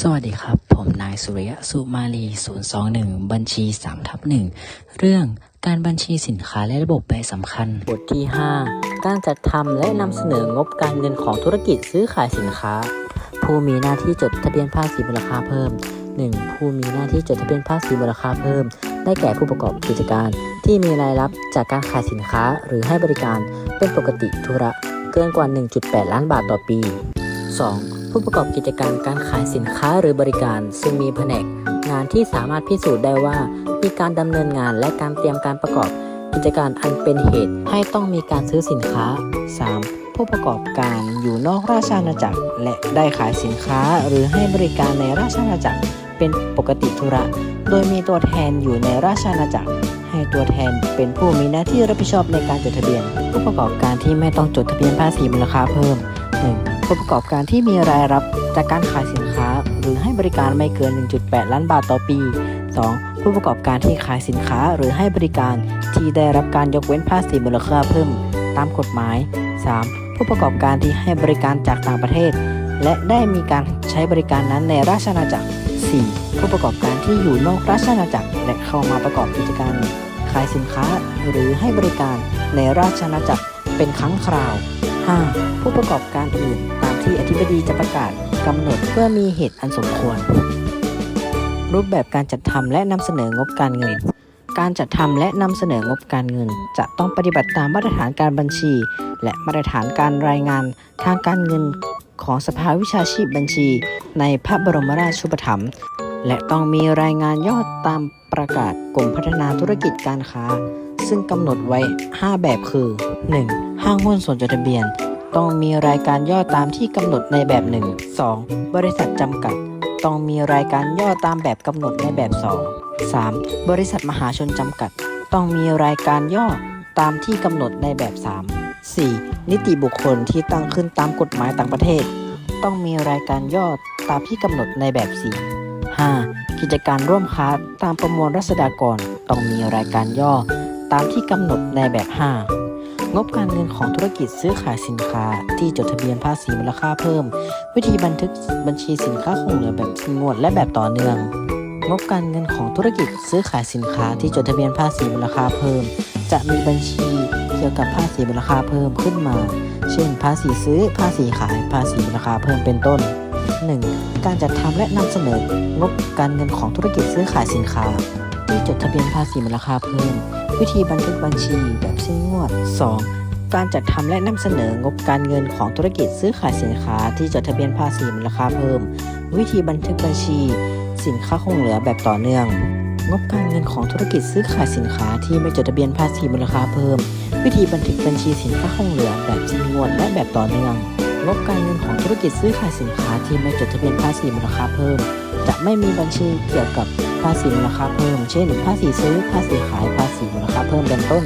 สวัสดีครับ ผมนายสุริยะสุมาลี 021 บัญชี 3 ทับ 1 เรื่องการบัญชีสินค้าและระบบใบสำคัญ บทที่ 5 การจัดทำและนำเสนองบการเงินของธุรกิจซื้อขายสินค้า ผู้มีหน้าที่จดทะเบียนภาษีมูลค่าเพิ่ม 1. ผู้มีหน้าที่จดทะเบียนภาษีมูลค่าเพิ่ม ได้แก่ผู้ประกอบกิจการ ที่มีรายรับจากการขายสินค้าหรือให้บริการเป็นปกติธุระ เกินกว่า 1.8 ล้านบาทต่อปี 2. ผู้ประกอบกิจการการขายสินค้าหรือบริการ ซึ่งมีแผนกงานที่สามารถพิสูจน์ได้ว่า มีการดำเนินงานและการเตรียมการประกอบกิจการอันเป็นเหตุให้ต้องมีการซื้อสินค้า 3. ผู้ประกอบการอยู่นอกราชอาณาจักร และได้ขายสินค้าหรือให้บริการในราชอาณาจักร เป็นปกติธุระ โดยมีตัวแทนอยู่ในราชอาณาจักร ให้ตัวแทนเป็นผู้มีหน้าที่รับผิดชอบในการจดทะเบียน ผู้ประกอบการที่ไม่ต้องจดทะเบียนภาษีมูลค่าเพิ่ม ผู้ประกอบการที่มีรายรับจากการขายสินค้า หรือให้บริการไม่เกิน 1.8 ล้านบาทต่อปี 2. ผู้ประกอบการที่ขายสินค้าหรือให้บริการที่ได้รับการยกเว้นภาษีมูลค่าเพิ่ม ตามกฎหมาย 3. ผู้ประกอบการที่ให้บริการจากต่างประเทศ และได้มีการใช้บริการนั้นในราชอาณาจักร 4. ผู้ประกอบการที่อยู่นอกราชอาณาจักรและเข้ามาประกอบกิจการ ขายสินค้าหรือให้บริการในราชอาณาจักรเป็นครั้งคราว 5. ผู้ประกอบการอื่นตามที่อธิบดีจะประกาศกำหนดเพื่อมีเหตุอันสมควร รูปแบบการจัดทำและนำเสนองบการเงิน การจัดทำและนำเสนองบการเงิน จะต้องปฏิบัติตามมาตรฐานการบัญชี และมาตรฐานการรายงานทางการเงินของสภาวิชาชีพบัญชี ในพระบรมราชูปถัมภ์และต้องมีรายงานยอดตามประกาศกรมพัฒนาธุรกิจการค้า ซึ่งกำหนดไว้ 5 แบบคือ 1. ห้างหุ้นส่วนจดทะเบียน ต้องมีรายการย่อตามที่กำหนดในแบบ 1 2. บริษัทจำกัด ต้องมีรายการย่อตามแบบกำหนดในแบบ 2 3. บริษัทมหาชนจำกัด ต้องมีรายการย่อตามที่กำหนดในแบบ 3 4. นิติบุคคลที่ตั้งขึ้นตามกฎหมายต่างประเทศ ต้องมีรายการย่อตามที่กำหนดในแบบ 4 5. กิจการร่วมค้าตามประมวลรัษฎากร ต้องมีรายการย่อ ตามที่กำหนดในแบบ 5 งบการเงินของธุรกิจซื้อขายสินค้าที่จดทะเบียนภาษีมูลค่าเพิ่ม วิธีบันทึกบัญชีสินค้าคงเหลือแบบงวดและแบบต่อเนื่อง งบการเงินของธุรกิจซื้อขายสินค้าที่จดทะเบียนภาษีมูลค่าเพิ่ม จะมีบัญชีเกี่ยวกับภาษีมูลค่าเพิ่มขึ้นมา เช่น ภาษีซื้อ ภาษีขาย ภาษีมูลค่าเพิ่มเป็นต้น 1. การจัดทำและนำเสนองบการเงินของธุรกิจซื้อขายสินค้า ที่จดทะเบียนภาษีมูลค่าเพิ่ม วิธีบันทึกบัญชีแบบเสิ้นงวด 2. การจัดทำและนำเสนองบการเงินของธุรกิจซื้อขายสินค้าที่จดทะเบียนภาษีมูลค่าเพิ่ม วิธีบันทึกบัญชี สินค้าคงเหลือแบบต่อเนื่อง งบการเงินของธุรกิจซื้อขายสินค้าที่ไม่จดทะเบียนภาษีมูลค่าเพิ่ม วิธีบันทึกบัญชีสินค้าคงเหลือแบบสิ้นงวดและแบบต่อเนื่องงบการเงินของธุรกิจซื้อขายสินค้าที่ไม่จดทะเบียนภาษีมูลค่าเพิ่ม จะไม่มีบัญชีเกี่ยวกับภาษีมูลค่าเพิ่ม เช่น ภาษีซื้อ ภาษีขาย ภาษีมูลค่าเพิ่มเป็นต้น